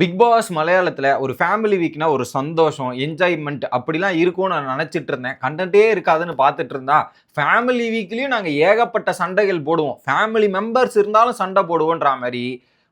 Big pass மலையாளத்தில் ஒரு family வீக்னா ஒரு சந்தோஷம் என்ஜாய்மெண்ட் அப்படிலாம் இருக்கும்னு நான் நினச்சிட்டு இருந்தேன். கண்டென்ட்டே இருக்காதுன்னு பார்த்துட்டு இருந்தா ஃபேமிலி வீக்லேயும் நாங்கள் ஏகப்பட்ட சண்டைகள் போடுவோம். ஃபேமிலி மெம்பர்ஸ் இருந்தாலும் சண்டை போடுவோன்ற மாதிரி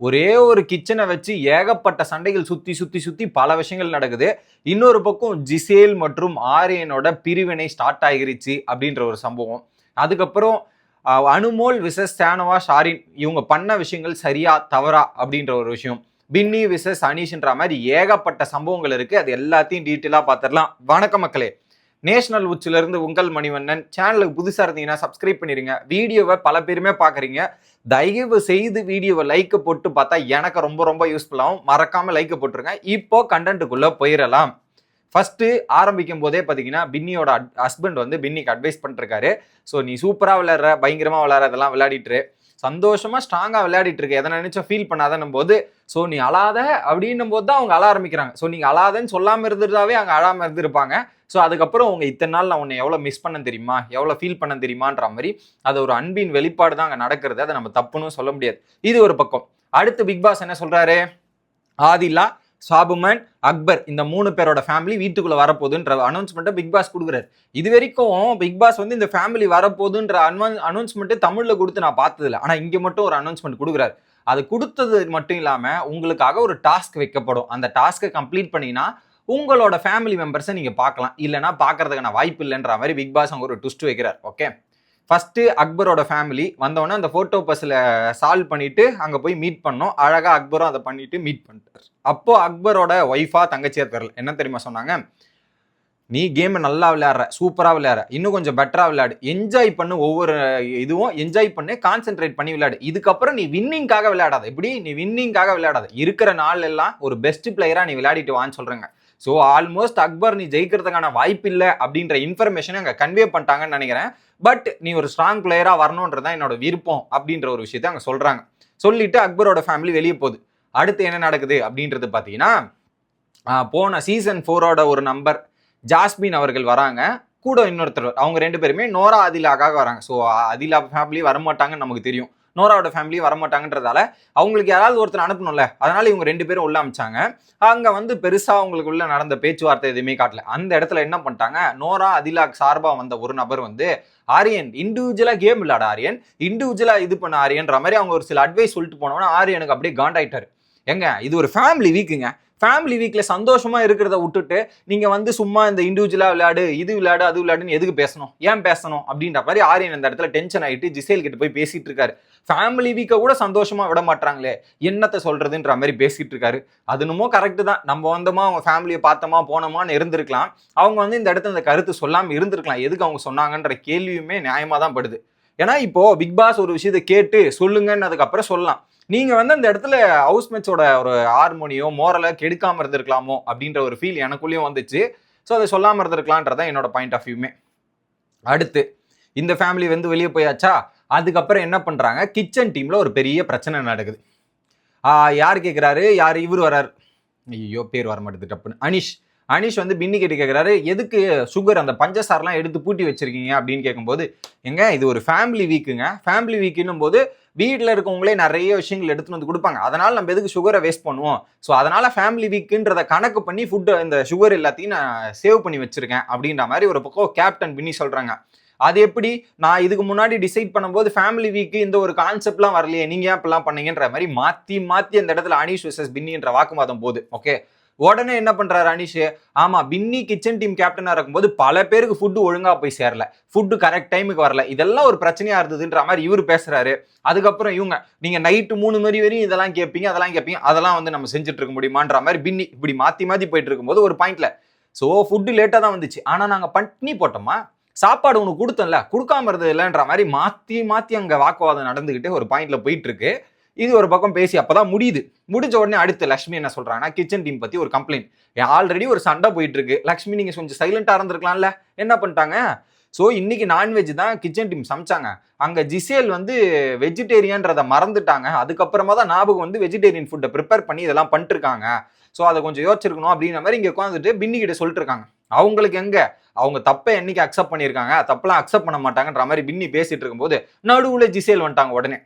ஒரே ஒரு கிச்சனை வச்சு ஏகப்பட்ட சண்டைகள் சுற்றி சுற்றி சுற்றி பல விஷயங்கள் நடக்குது. இன்னொரு பக்கம் ஜிசேல் மற்றும் ஆரியனோட பிரிவினை ஸ்டார்ட் ஆகிருச்சு அப்படின்ற ஒரு சம்பவம். அதுக்கப்புறம் அனுமோல் விசஸ் சேனவா ஷாரின் இவங்க பண்ண விஷயங்கள் சரியா தவறா அப்படின்ற ஒரு விஷயம். பின்னி விசஸ் அனீஷ்ன்ற மாதிரி ஏகப்பட்ட சம்பவங்கள் இருக்கு. அது எல்லாத்தையும் டீட்டெயிலாக பார்த்துடலாம் வணக்கம் மக்களே. நேஷனல் உச்சிலிருந்து உங்கள் மணிவண்ணன். சேனலுக்கு புதுசாக இருந்தீங்கன்னா சப்ஸ்கிரைப் பண்ணிடுங்க வீடியோவை பல பேருமே பார்க்குறீங்க தயவு செய்து வீடியோவை லைக் போட்டு பார்த்தா எனக்கு ரொம்ப ரொம்ப யூஸ்ஃபுல்லாகவும் மறக்காம லைக் போட்டுருங்க. இப்போ கண்டென்ட்டுக்குள்ளே போயிடலாம். ஃபஸ்ட்டு ஆரம்பிக்கும் போதே பார்த்தீங்கன்னா பின்னியோட ஹஸ்பண்ட் வந்து பின்னிக்கு அட்வைஸ் பண்ணிருக்காரு. ஸோ நீ சூப்பராக விளையாடுற பயங்கரமாக விளையாடுற இதெல்லாம் விளையாடிட்டு சந்தோஷமா ஸ்ட்ராங்காக விளையாடிட்டு இருக்கு எதை நினைச்சா ஃபீல் பண்ணாதன்னும் போது ஸோ நீ அழாத அப்படின்னும் போது தான் அவங்க அழ ஆரம்பிக்கிறாங்க. ஸோ நீங்கள் அழாதன்னு சொல்லாமல் இருந்துட்டாவே அங்கே அழாமல் இருந்திருப்பாங்க. ஸோ அதுக்கப்புறம் அவங்க இத்தனை நாள் நான் உன்னை எவ்வளோ மிஸ் பண்ண தெரியுமா? எவ்வளோ ஃபீல் பண்ண தெரியுமான்ற மாதிரி அது ஒரு அன்பின் வெளிப்பாடு தான் அங்கே நடக்கிறது. அதை நம்ம தப்புன்னு சொல்ல முடியாது. இது ஒரு பக்கம். அடுத்து பிக் பாஸ் என்ன சொல்றாரு? ஆதிலா சாபுமன் அக்பர் இந்த மூணு பேரோட ஃபேமிலி வீட்டுக்குள்ளே வரப்போகுதுன்ற அனௌன்ஸ்மெண்ட்டை பிக் பாஸ் கொடுக்குறாரு. இது வரைக்கும் பிக் பாஸ் வந்து இந்த ஃபேமிலி வரப்போகுதுன்ற அனௌன்ஸ்மெண்ட்டு தமிழில் கொடுத்து நான் பார்த்ததில்ல. ஆனால் இங்கே மட்டும் ஒரு அனௌன்ஸ்மெண்ட் கொடுக்குறாரு. அது கொடுத்தது மட்டும் இல்லாமல் உங்களுக்காக ஒரு டாஸ்க் வைக்கப்படும். அந்த டாஸ்க்கை கம்ப்ளீட் பண்ணிங்கன்னா உங்களோட ஃபேமிலி மெம்பர்ஸை நீங்கள் பார்க்கலாம். இல்லைனா பார்க்கறதுக்கான வாய்ப்பு இல்லைன்ற மாதிரி பிக் பாஸ் அவங்க ஒரு ட்விஸ்ட் வைக்கிறார். ஓகே ஃபஸ்ட்டு அக்பரோட ஃபேமிலி வந்தவொடனே அந்த ஃபோட்டோ பஸ்ஸில் சால்வ் பண்ணிவிட்டு அங்கே போய் மீட் பண்ணோம். அழகாக அக்பரும் அதை பண்ணிவிட்டு மீட் பண்ணிட்டார். அப்போது அக்பரோட ஒய்ஃபாக தங்கச்சியாக தெரில என்ன தெரியுமா சொன்னாங்க? நீ கேமை நல்லா விளையாடுற சூப்பராக விளையாடுற. இன்னும் கொஞ்சம் பெட்டராக விளையாடு. என்ஜாய் பண்ணு ஒவ்வொரு இதுவும். என்ஜாய் பண்ணு கான்சென்ட்ரேட் பண்ணி விளையாடு. இதுக்கப்புறம் நீ வின்னிங்காக விளையாடாத. எப்படி? நீ வின்னிங்காக விளையாடாத. இருக்கிற நாள் எல்லாம் ஒரு பெஸ்ட் பிளேயராக நீ விளையாடிட்டு வான்னு சொல்கிறேங்க ஸோ ஆல்மோஸ்ட் அக்பர் நீ ஜெயிக்கிறதுக்கான வாய்ப்பு இல்லை அப்படின்ற இன்ஃபர்மேஷனை அங்கே கன்வே பண்ணிட்டாங்கன்னு நினைக்கிறேன். பட் நீ ஒரு ஸ்ட்ராங் பிளேயராக வரணுன்றது தான் என்னோட விருப்பம் அப்படின்ற ஒரு விஷயத்த அங்கே சொல்கிறாங்க சொல்லிட்டு அக்பரோட ஃபேமிலி வெளியே போகுது. அடுத்து என்ன நடக்குது அப்படின்றது பார்த்தீங்கன்னா போன சீசன் ஃபோரோட ஒரு நம்பர் ஜாஸ்மின் அவர்கள் வராங்க. கூட இன்னொருத்தர் அவங்க ரெண்டு பேருமே நோரா அதிலாக்காக வராங்க. ஸோ அதிலா ஃபேமிலி வரமாட்டாங்கன்னு நமக்கு தெரியும். நோராவோட ஃபேமிலி வரமாட்டாங்கன்றதால அவங்களுக்கு யாராவது ஒருத்தர் அனுப்பணும்ல அதனால இவங்க ரெண்டு பேரும் உள்ள அமைச்சாங்க. அங்க வந்து பெருசா அவங்களுக்குள்ள நடந்த பேச்சுவார்த்தை எதுவுமே காட்டல. அந்த இடத்துல என்ன பண்ணிட்டாங்க நோரா அதிலாக் சார்பா வந்த ஒரு நபர் வந்து ஆரியன் இண்டிவிஜுவலா கேம் விளாட ஆரியன் இண்டிவிஜுவலா இது பண்ண ஆரியன்ற மாதிரி அவங்க ஒரு சில அட்வைஸ் சொல்லிட்டு போனோம்னா ஆரியனுக்கு அப்படியே காண்டாயிட்டாரு. எங்க இது ஒரு ஃபேமிலி வீக்குங்க ஃபேமிலி வீக்கில் சந்தோஷமாக இருக்கிறத விட்டுட்டு நீங்கள் வந்து சும்மா இந்த இண்டிவிஜுவலாக விளையாடு இது விளையாடு அது விளையாடுன்னு எதுக்கு பேசணும்? ஏன் பேசணும்? அப்படின்ற மாதிரி ஆரியன் இந்த இடத்துல டென்ஷன் ஆகிட்டு ஜிசேல் கிட்ட போய் பேசிட்டு இருக்காரு. ஃபேமிலி வீக்கை கூட சந்தோஷமாக விட மாட்டாங்களே என்னத்தை சொல்கிறதுன்ற மாதிரி பேசிகிட்டு இருக்காரு. அது என்னமோ தான். நம்ம வந்தோமா அவங்க ஃபேமிலியை பார்த்தோமா போனோமான்னு இருந்திருக்கலாம். அவங்க வந்து இந்த இடத்துல இந்த கருத்து சொல்லாமல் இருந்திருக்கலாம். எதுக்கு அவங்க சொன்னாங்கன்ற கேள்வியுமே நியாயமாக தான் படுது. ஏன்னா இப்போ பிக் பாஸ் ஒரு விஷயத்தை கேட்டு சொல்லுங்கன்னு அதுக்கப்புறம் சொல்லலாம். நீங்க வந்து அந்த இடத்துல ஹவுஸ் மேட்சோட ஒரு ஹார்மோனியோ மோரலை கெடுக்காம இருந்திருக்கலாமோ அப்படின்ற ஒரு ஃபீல் எனக்குள்ளேயும் வந்துச்சு. ஸோ அதை சொல்லாம இருந்திருக்கலான்றதான் என்னோட பாயிண்ட் ஆஃப் வியூமே அடுத்து இந்த ஃபேமிலி வந்து வெளியே போயாச்சா? அதுக்கப்புறம் என்ன பண்ணுறாங்க கிச்சன் டீமில் ஒரு பெரிய பிரச்சனை நடக்குது. யார் கேட்குறாரு யார்? இவர் வரார் ஐயோ பேர் வர மாட்டேது டப்புன்னு. அனிஷ். அனிஷ் வந்து பின்னி கேட்டு கேட்குறாரு எதுக்கு சுகர் அந்த பஞ்சசாரெலாம் எடுத்து பூட்டி வச்சிருக்கீங்க? அப்படின்னு கேட்கும்போது எங்க இது ஒரு ஃபேமிலி வீக்குங்க ஃபேமிலி வீக்குன்னும் போது வீட்டில் இருக்கவங்களே நிறைய விஷயங்கள் எடுத்துகிட்டு வந்து கொடுப்பாங்க. அதனால் நம்ம எதுக்கு சுகரை வேஸ்ட் பண்ணுவோம்? ஸோ அதனால் ஃபேமிலி வீக்குன்றத கணக்கு பண்ணி ஃபுட்டு இந்த சுகர் எல்லாத்தையும் நான் சேவ் பண்ணி வச்சுருக்கேன். அப்படின்ற மாதிரி ஒரு பக்கம் கேப்டன் பின்னி சொல்கிறாங்க அது எப்படி? நான் இதுக்கு முன்னாடி டிசைட் பண்ணும்போது ஃபேமிலி வீக்கு இந்த ஒரு கான்செப்ட்லாம் வரலையே. நீங்கள் ஏன் இப்படிலாம் பண்ணீங்கன்ற மாதிரி மாற்றி மாற்றி அந்த இடத்துல அனீஷ் விசஸ் பின்னின்ற வாக்குவாதம் போகுது. ஓகே உடனே என்ன பண்றாரு அனீஷ்? ஆமா பின்னி கிச்சன் டீம் கேப்டனா இருக்கும்போது பல பேருக்கு ஃபுட்டு ஒழுங்கா போய் சேரல. ஃபுட்டு கரெக்ட் டைமுக்கு வரல. இதெல்லாம் ஒரு பிரச்சனையா இருந்ததுன்ற மாதிரி இவர் பேசுறாரு. அதுக்கப்புறம் இவங்க நீங்க நைட்டு மூணு மணி வரையும் இதெல்லாம் கேட்பீங்க அதெல்லாம் கேட்பீங்க அதெல்லாம் வந்து நம்ம செஞ்சுட்டு இருக்க முடியுமான்ற மாதிரி பின்னி இப்படி மாத்தி மாத்தி போயிட்டு இருக்கும்போது ஒரு பாயிண்ட்ல ஸோ ஃபுட்டு லேட்டாக தான் வந்துச்சு. ஆனால் நாங்கள் பண்ணி போட்டோமா? சாப்பாடு உனக்கு கொடுத்தோம்ல கொடுக்காம இருந்தது இல்லைன்ற மாதிரி மாற்றி மாற்றி அங்கே வாக்குவாதம் நடந்துக்கிட்டே ஒரு பாயிண்ட்டில் போயிட்டு இருக்கு இது ஒரு பக்கம் பேசி அப்பதான் முடியுது. முடிஞ்ச உடனே அடுத்து லக்ஷ்மி என்ன சொல்றாங்கன்னா கிச்சன் டீம் பத்தி ஒரு கம்ப்ளைண்ட் ஆல்ரெடி ஒரு சண்டை போயிட்டு இருக்கு லக்ஷ்மி நீங்க கொஞ்சம் சைலண்டா இருந்திருக்கலாம்ல. என்ன பண்ணிட்டாங்க? ஸோ இன்னைக்கு நான்வெஜ் தான் கிச்சன் டீம் சமைச்சாங்க. அங்கே ஜிசேல் வந்து வெஜிடேரியன்றதை மறந்துட்டாங்க. அதுக்கப்புறமா தான் ஞாபகம் வந்து வெஜிடேரியன் ஃபுட்டை ப்ரிப்பேர் பண்ணி இதெல்லாம் பண்ணிட்டுருக்காங்க. ஸோ அதை கொஞ்சம் யோசிச்சிருக்கணும் அப்படின்ற மாதிரி இங்கே உட்காந்துட்டு பின்னிக்கிட்ட சொல்லிட்டு இருக்காங்க அவங்களுக்கு எங்க? அவங்க தப்பை என்னைக்கு அக்செப்ட் பண்ணியிருக்காங்க? தப்பெல்லாம் அக்செப்ட் பண்ண மாட்டாங்கன்ற மாதிரி பின்னி பேசிட்டு இருக்கும்போது நடுவில் ஜிசேல் வந்துட்டாங்க உடனே.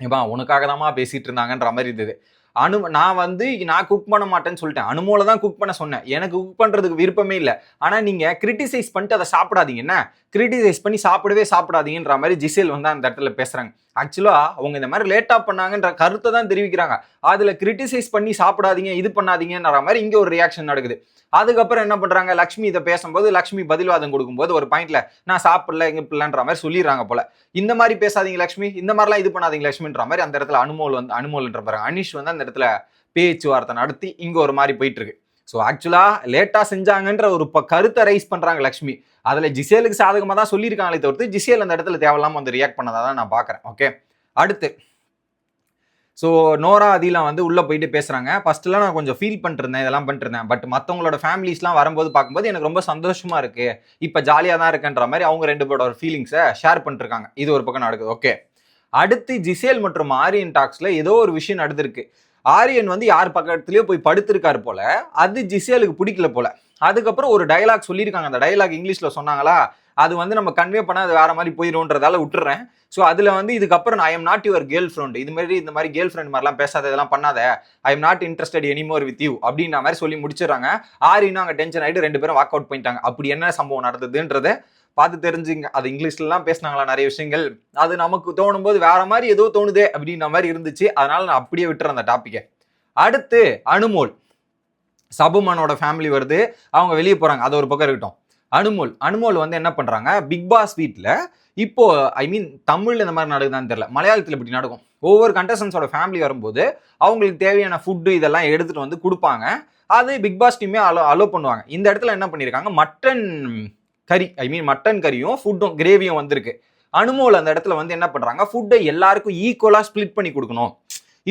ஏப்பா உனக்காக தான்மா பேசிகிட்டு இருந்தாங்கன்ற மாதிரி இருந்தது. அனு நான் வந்து நான் குக் பண்ண மாட்டேன்னு சொல்லிட்டேன். அனுமோல தான் குக் பண்ண சொன்னேன். எனக்கு குக் பண்ணுறதுக்கு விருப்பமே இல்லை. ஆனால் நீங்கள் கிரிட்டிசைஸ் பண்ணிட்டு அதை சாப்பிடாதீங்க. என்ன? கிரிட்டிசைஸ் பண்ணி சாப்பிடவே சாப்பிடாதீங்கன்ற மாதிரி ஜிசேல் வந்து அந்த இடத்துல பேசுகிறாங்க ஆக்சுவலாக அவங்க இந்த மாதிரி லேட்டாக பண்ணாங்கன்ற கருத்தை தான் தெரிவிக்கிறாங்க. அதில் கிரிட்டிசைஸ் பண்ணி சாப்பிடாதீங்க இது பண்ணாதீங்கன்ற மாதிரி இங்கே ஒரு ரியாக்ஷன் நடக்குது. அதுக்கப்புறம் என்ன பண்ணுறாங்க லக்ஷ்மி இதை பேசும்போது லக்ஷ்மி பதில்வாதம் கொடுக்கும்போது ஒரு பாயிண்ட்ல நான் சாப்பிடல எங்க பிள்ளைன்ற மாதிரி சொல்லிடுறாங்க போல. இந்த மாதிரி பேசாதீங்க லக்ஷ்மி. இந்த மாதிரிலாம் இது பண்ணாதீங்க லக்ஷ்மின்ற மாதிரி அந்த இடத்துல அனுமோல் வந்து அனுமோல்ன்ற பாருங்க அனிஷ் வந்து அந்த இடத்துல பேச்சுவார்த்தை நடத்தி இங்கே ஒரு மாதிரி போயிட்டு இருக்கு. ஸோ ஆக்சுவலாக லேட்டாக செஞ்சாங்கன்ற ஒரு இப்போ கருத்தை ரைஸ் பண்ணுறாங்க லக்ஷ்மி. அதில் ஜிசேலுக்கு சாதகமாக தான் சொல்லியிருக்காங்களே தவிர்த்து ஜிசேல் அந்த இடத்துல தேவையில்லாமல் வந்து ரியாக்ட் பண்ணதாக தான் நான் பார்க்குறேன். ஓகே அடுத்து ஸோ நோரா அதிலாம் வந்து உள்ளே போயிட்டு பேசுகிறாங்க ஃபஸ்ட்டுலாம் நான் கொஞ்சம் ஃபீல் பண்ணிருந்தேன் இதெல்லாம் பண்ணிருந்தேன் பட் மற்றவங்களோட ஃபேமிலிஸ்லாம் வரும்போது பார்க்கும்போது எனக்கு ரொம்ப சந்தோஷமாக இருக்குது இப்போ ஜாலியாக தான் இருக்குன்ற மாதிரி அவங்க ரெண்டு பேரோட ஃபீலிங்ஸை ஷேர் பண்ணிருக்காங்க இது ஒரு பக்கம் நடக்குது. ஓகே அடுத்து ஜிசேல் மற்றும் ஆரியன் டாக்ஸில் ஏதோ ஒரு விஷயம் நடந்திருக்கு. ஆரியன் வந்து யார் பக்கத்துலயோ போய் படுத்திருக்காரு போல அது ஜிசேலுக்கு பிடிக்கல போல. அதுக்கப்புறம் ஒரு டயலாக் சொல்லியிருக்காங்க. அந்த டயலாக் இங்கிலீஷில் சொன்னாங்களா அது வந்து நம்ம கன்வே பண்ணால் அது வேறு மாதிரி போயிடும்ன்றதால விட்டுறேன். ஸோ அதில் வந்து இதுக்கப்புறம் I am not your girlfriend இது மாதிரி இந்த மாதிரி கேர்ள் ஃப்ரெண்ட் மாதிரிலாம் பேசாத இதெல்லாம் பண்ணாத. I am not interested anymore with you அப்படின்ற மாதிரி சொல்லி முடிச்சிடுறாங்க. ஆரியனும் அங்கே டென்ஷன் ஆகிட்டு ரெண்டு பேரும் வாக் அவுட் பண்ணிட்டாங்க அப்படி என்ன சம்பவம் நடந்ததுன்றதை பார்த்து தெரிஞ்சுங்க. அது இங்கிலீஷ்லலாம் பேசினாங்களா நிறைய விஷயங்கள். அது நமக்கு தோணும் போது வேற மாதிரி ஏதோ தோணுதே அப்படின்ற மாதிரி இருந்துச்சு. அதனால நான் அப்படியே விட்டுறேன் அந்த டாப்பிக்கை அடுத்து அனுமோல். சபுமனோட ஃபேமிலி வருது. அவங்க வெளியே போகிறாங்க அது ஒரு பக்கம் இருக்கட்டும். அனுமோல். அனுமோல் வந்து என்ன பண்ணுறாங்க பிக் பாஸ் வீட்டில் இப்போ ஐ மீன் தமிழில் இந்த மாதிரி நடக்குதான்னு தெரியல. மலையாளத்தில் இப்படி நடக்கும். ஒவ்வொரு கண்டஸ்டன்ஸோட ஃபேமிலி வரும்போது அவங்களுக்கு தேவையான ஃபுட்டு இதெல்லாம் எடுத்துகிட்டு வந்து கொடுப்பாங்க. அது பிக் பாஸ் டீமே அலோ அலோ பண்ணுவாங்க. இந்த இடத்துல என்ன பண்ணியிருக்காங்க மட்டன் கறி ஐ மீன் மட்டன் கறியும் ஃபுட்டும் கிரேவியும் வந்திருக்கு. அனுமோல் அந்த இடத்துல வந்து என்ன பண்ணுறாங்க ஃபுட்டை எல்லாருக்கும் ஈக்குவலாக ஸ்ப்ளிட் பண்ணி கொடுக்கணும்.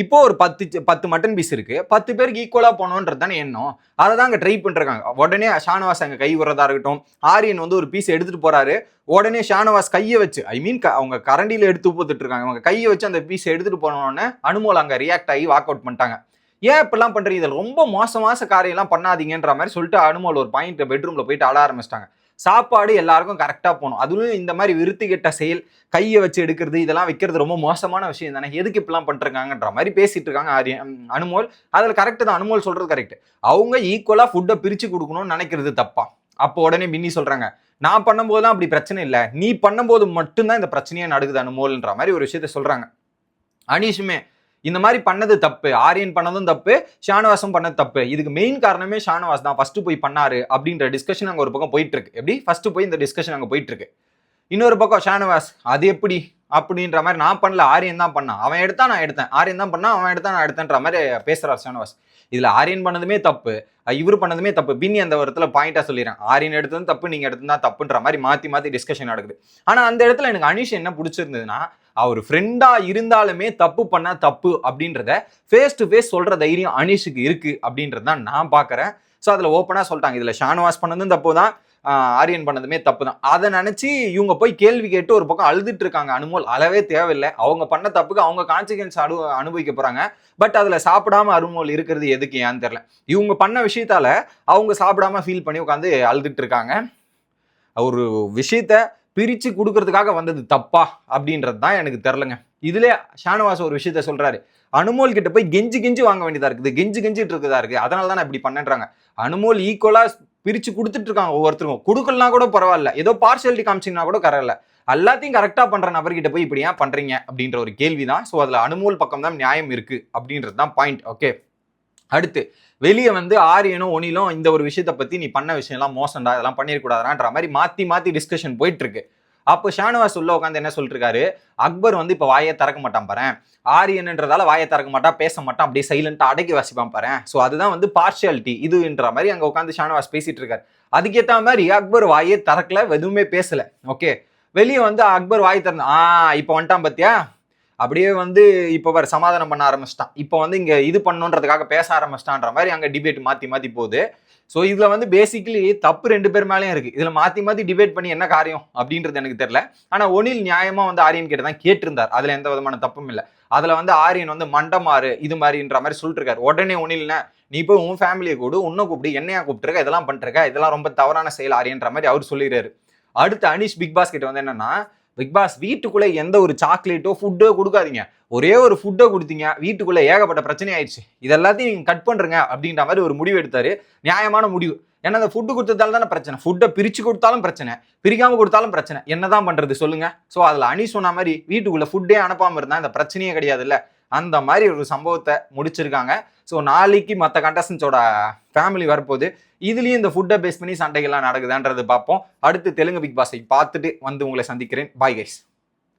இப்போ ஒரு பத்து பத்து மட்டன் பீஸ் இருக்கு. பத்து பேருக்கு ஈக்குவலாக போகணுன்றது தானே எண்ணம். அதை தான் அங்கே ட்ரை பண்ணிருக்காங்க உடனே ஷானவாஸ் அங்கே கை விடுறதா இருக்கட்டும் ஆரியன் வந்து ஒரு பீஸ் எடுத்துட்டு போறாரு. உடனே ஷானவாஸ் கையை வச்சு ஐ மீன் அவங்க கரண்டியில் எடுத்து போத்துட்டு இருக்காங்க. அவங்க கையை வச்சு அந்த பீஸ் எடுத்துட்டு போனோடனே அனுமோல் அங்கே ரியாக்ட் ஆகி வாக் அவுட் பண்ணிட்டாங்க. ஏன் இப்படிலாம் பண்றீங்க? இதில் ரொம்ப மோசமாச காரியம்லாம் பண்ணாதீங்கன்ற மாதிரி சொல்லிட்டு அனுமோல் ஒரு பாயிண்ட் பெட்ரூம்ல போயிட்டு அழ ஆரம்பிச்சிட்டாங்க. சாப்பாடு எல்லாருக்கும் கரெக்டாக போகணும். அதுவும் இந்த மாதிரி விருத்தி கெட்ட செயல் கையை வச்சு எடுக்கிறது இதெல்லாம் வைக்கிறது ரொம்ப மோசமான விஷயம் தானே? எதுக்கு இப்படிலாம் பண்ணிருக்காங்கன்ற மாதிரி பேசிட்டு இருக்காங்க ஆரிய அனுமோல். அதில் கரெக்டு தான். அனுமோல் சொல்கிறது கரெக்ட் அவங்க ஈக்குவலாக ஃபுட்டை பிரித்து கொடுக்கணும்னு நினைக்கிறது தப்பா? அப்போ உடனே பின்னி சொல்கிறாங்க நான் பண்ணும்போது தான் அப்படி பிரச்சனை இல்லை. நீ பண்ணும்போது மட்டும்தான் இந்த பிரச்சனையே நடக்குது அனுமோல்ன்ற மாதிரி ஒரு விஷயத்த சொல்கிறாங்க அனீஷுமே இந்த மாதிரி பண்ணது தப்பு ஆரியன் பண்ணதும் தப்பு ஷானவாஸும் பண்ணது தப்பு. இதுக்கு மெயின் காரணமே ஷானவாஸ் தான். ஃபர்ஸ்ட் போய் பண்ணாரு அப்படின்ற டிஸ்கஷன் அங்கே ஒரு பக்கம் போயிட்டு இருக்கு எப்படி? ஃபர்ஸ்ட் போய் இந்த டிஸ்கஷன் அங்கே போயிட்டு இருக்கு இன்னொரு பக்கம் ஷானவாஸ் அது எப்படி? அப்படின்ற மாதிரி நான் பண்ணல ஆரியன் தான் பண்ணான் அவன் எடுத்தா நான் எடுத்தேன். ஆரியன் தான் பண்ணா அவன் எடுத்தா நான் எடுத்தேன்ற மாதிரி பேசுறார் ஷானவாஸ். இதுல ஆரியன் பண்ணதுமே தப்பு இவர் இவரு பண்ணதுமே தப்பு. பின்னி அந்த இடத்துல பாயிண்டா சொல்லிடுறேன். ஆரியன் எடுத்ததும் தப்பு நீங்க எடுத்தது தான் தப்புன்ற மாதிரி மாத்தி மாத்தி டிஸ்கஷன் நடக்குது. ஆனா அந்த இடத்துல எனக்கு அனிஷ் என்ன பிடிச்சிருந்ததுன்னா அவர் ஃப்ரெண்டாக இருந்தாலுமே தப்பு பண்ண தப்பு அப்படின்றத ஃபேஸ் டு ஃபேஸ் சொல்கிற தைரியம் அனீஷுக்கு இருக்குது அப்படின்றது தான் நான் பார்க்குறேன் ஸோ அதில் ஓப்பனாக சொல்லிட்டாங்க. இதில் ஷானவாஸ் பண்ணதும் தப்பு தான். ஆரியன் பண்ணதுமே தப்பு தான். அதை நினச்சி இவங்க போய் கேள்வி கேட்டு ஒரு பக்கம் அழுதுட்டு இருக்காங்க. அனுமோல் அளவே தேவையில்லை. அவங்க பண்ண தப்புக்கு அவங்க கான்சிக்வன்ஸ் அனு அனுபவிக்க போகிறாங்க பட் அதில் சாப்பிடாம அருமோல் இருக்கிறது எதுக்கு ஏன்னு தெரில இவங்க பண்ண விஷயத்தால அவங்க சாப்பிடாம ஃபீல் பண்ணி உட்காந்து அழுதுட்டு இருக்காங்க. ஒரு விஷயத்த பிரித்து கொடுக்கறதுக்காக வந்தது தப்பா அப்படின்றது தான் எனக்கு தெரிலங்க. இதுல ஷானவாஸ் ஒரு விஷயத்த சொல்றாரு. அனுமோல் கிட்ட போய் கெஞ்சி கெஞ்சி வாங்க வேண்டியதா இருக்குது. கெஞ்சி கெஞ்சிட்டு இருக்குதா இருக்கு. அதனால தான் இப்படி பண்ணேன்றாங்க. அனுமோல் ஈக்குவலா பிரிச்சு கொடுத்துட்டு இருக்காங்க ஒவ்வொருத்தருக்கும். கொடுக்கலனா கூட பரவாயில்ல. ஏதோ பார்சியாலிட்டி காமிச்சிங்கன்னா கூட கரையில எல்லாத்தையும் கரெக்டாக பண்ணுற நபர்கிட்ட போய் இப்படி ஏன் பண்ணுறீங்க அப்படின்ற ஒரு கேள்வி தான் ஸோ அதில் அனுமோல் பக்கம் தான் நியாயம் இருக்குது அப்படின்றது தான் பாயிண்ட் ஓகே அடுத்து வெளியே வந்து ஆரியனும் ஒனிலும் இந்த ஒரு விஷயத்தை பத்தி நீ பண்ண விஷயம்லாம் மோசம்டா இதெல்லாம் பண்ணிடக்கூடாதான்ற மாதிரி மாத்தி மாத்தி டிஸ்கஷன் போயிட்டு இருக்கு அப்போ ஷானவாஸ் உள்ள உட்காந்து என்ன சொல்லிருக்காரு அக்பர் வந்து இப்போ வாயை திறக்க மாட்டான் பாரு ஆரியன்ன்றதால வாயை திறக்க மாட்டான் பேச மாட்டான் அப்படியே சைலண்டா அடக்கி வாசிப்பான் பாரு ஸோ அதுதான் வந்து பார்ஷியாலிட்டி இதுன்ற மாதிரி அங்க உட்காந்து ஷானவாஸ் பேசிட்டு இருக்காரு அதுக்கேற்ற மாதிரி அக்பர் வாயே திறக்கல எதுவுமே பேசல. ஓகே வெளியே வந்து அக்பர் வாய் திறந்து ஆ இப்போ வந்துட்டான் பத்தியா? அப்படியே வந்து இப்போ வர சமாதானம் பண்ண ஆரம்பிச்சிட்டான். இப்போ வந்து இங்கே இது பண்ணுன்றதுக்காக பேச ஆரம்பிச்சிட்டான்ற மாதிரி அங்கே டிபேட் மாற்றி மாற்றி போகுது. ஸோ இதில் வந்து பேசிக்கலி தப்பு ரெண்டு பேர் மேலேயும் இருக்குது இதில் மாற்றி மாற்றி டிபேட் பண்ணி என்ன காரியம் அப்படின்றது எனக்கு தெரில ஆனால் ஒனில் நியாயமாக வந்து ஆரியன் கிட்ட தான் கேட்டிருந்தார். அதில் எந்த விதமான தப்பும் இல்லை. அதில் வந்து ஆரியன் வந்து மண்டமாறு இது மாதிரின்ற மாதிரி சொல்லிட்டு இருக்காரு உடனே ஒனில்னா நீ போய் உன் ஃபேமிலியை கூடு உன்னை கூப்பிடு என்னையா கூப்பிட்டுருக்க? இதெல்லாம் பண்ணிருக்க இதெல்லாம் ரொம்ப தவறான செயல் ஆரியன்ற மாதிரி அவர் சொல்லிடுறாரு. அடுத்து அனிஷ் பிக் பாஸ் கிட்ட வந்து என்னன்னா பிக் பாஸ் வீட்டுக்குள்ளே எந்த ஒரு சாக்லேட்டோ ஃபுட்டோ கொடுக்காதீங்க. ஒரே ஒரு ஃபுட்டோ கொடுத்தீங்க வீட்டுக்குள்ளே ஏகப்பட்ட பிரச்சனை ஆயிடுச்சு. இது எல்லாத்தையும் நீங்கள் கட் பண்ணுறங்க அப்படின்ற மாதிரி ஒரு முடிவு எடுத்தாரு. நியாயமான முடிவு. ஏன்னா அந்த ஃபுட்டு கொடுத்ததால தானே பிரச்சனை. ஃபுட்டை பிரிச்சு கொடுத்தாலும் பிரச்சனை. பிரிக்காமல் கொடுத்தாலும் பிரச்சனை. என்னதான் பண்ணுறது சொல்லுங்கள் ஸோ அதில் அணி சொன்ன மாதிரி வீட்டுக்குள்ளே ஃபுட்டே அனுப்பாமல் இருந்தால் இந்த பிரச்சனையே கிடையாதுல்ல. அந்த மாதிரி ஒரு சம்பவத்தை முடிச்சிருக்காங்க. ஸோ நாளைக்கு மற்ற கண்டஸ்டன்ஸோட ஃபேமிலி வரப்போகுது. இதுலேயும் இந்த ஃபுட்டை பேஸ் பண்ணி சண்டைகள்லாம் நடக்குதான்றது பார்ப்போம். அடுத்து தெலுங்கு பிக் பாஸை பார்த்துட்டு வந்து உங்களை சந்திக்கிறேன். Bye guys